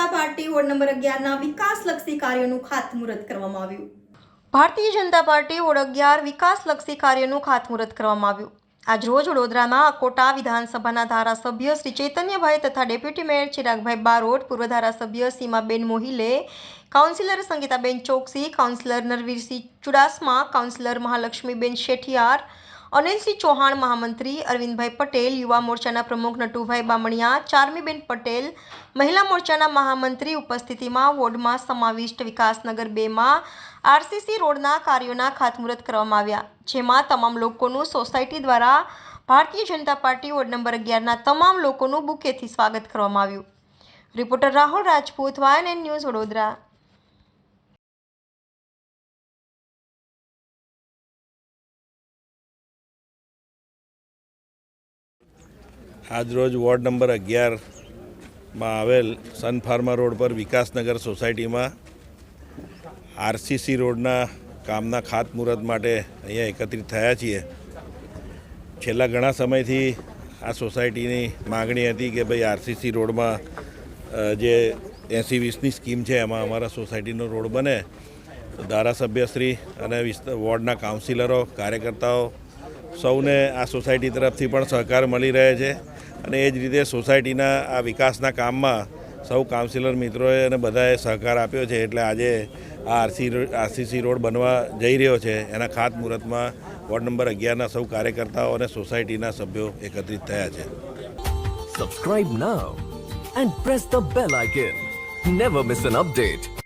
જનતા party ward number અગિયારના વિકાસલક્ષી કાર્યોનું ખાતમુહૂર્ત કરવામાં આવ્યું. ભારતીય જનતા પાર્ટી વોર્ડ અગિયાર વિકાસલક્ષી કાર્યનું ખાતમુહૂર્ત કરવામાં આવ્યું. આજરોજ વડોદરામાં અકોટા વિધાનસભાના ધારાસભ્ય શ્રી ચૈતન્યભાઈ તથા ડેપ્યુટી મેયર ચિરાગભાઈ બારોટ, પૂર્વ ધારાસભ્ય Seemaben Mohile, councillor Sangitaben Choksi, councillor Narveersinh Chudasama, councillor Mahalaxmiben Shethiyar Anilsinh Chauhan, મહામંત્રી અરવિંદભાઈ પટેલ, યુવા મોરચાના પ્રમુખ નટુભાઈ બામણિયા, ચાર્મીબેન પટેલ, મહિલા મોરચાના મહામંત્રી ઉપસ્થિતિમાં વોર્ડમાં સમાવિષ્ટ વિકાસનગર બેમાં આરસીસી રોડના કાર્યોના ખાતમુહૂર્ત કરવામાં આવ્યા, જેમાં તમામ લોકોનું સોસાયટી દ્વારા Bharatiya Janata Party ward number અગિયારના તમામ લોકોનું બુકેથી સ્વાગત કરવામાં આવ્યું. Reporter Rahul Rajput, વાયન N news Vadodara. આજરોજ વોર્ડ નંબર અગિયારમાં આવેલ સન ફાર્મા રોડ પર વિકાસનગર સોસાયટીમાં આરસીસી રોડના કામના ખાતમુહૂર્ત માટે અહીંયા એકત્રિત થયા છીએ. છેલ્લા ઘણા સમયથી આ સોસાયટીની માગણી હતી કે ભાઈ આરસીસી રોડમાં જે એંસી વીસની સ્કીમ છે એમાં અમારા સોસાયટીનો રોડ બને. ધારાસભ્યશ્રી અને વોર્ડના કાઉન્સિલરો, કાર્યકર્તાઓ સૌને આ સોસાયટી તરફથી પણ સહકાર મળી રહે છે. અને એ જ રીતે સોસાયટીના આ વિકાસના કામમાં સૌ કાઉન્સિલર મિત્રોએ અને બધાએ સહકાર આપ્યો છે એટલે આજે આ આરસી આરસીસી રોડ બનવા જઈ રહ્યો છે. એના ખાતમુહૂર્તમાં વોર્ડ નંબર અગિયારના સૌ કાર્યકર્તાઓ અને સોસાયટીના સભ્યો એકત્રિત થયા છે. Subscribe now and press the bell icon never miss an update.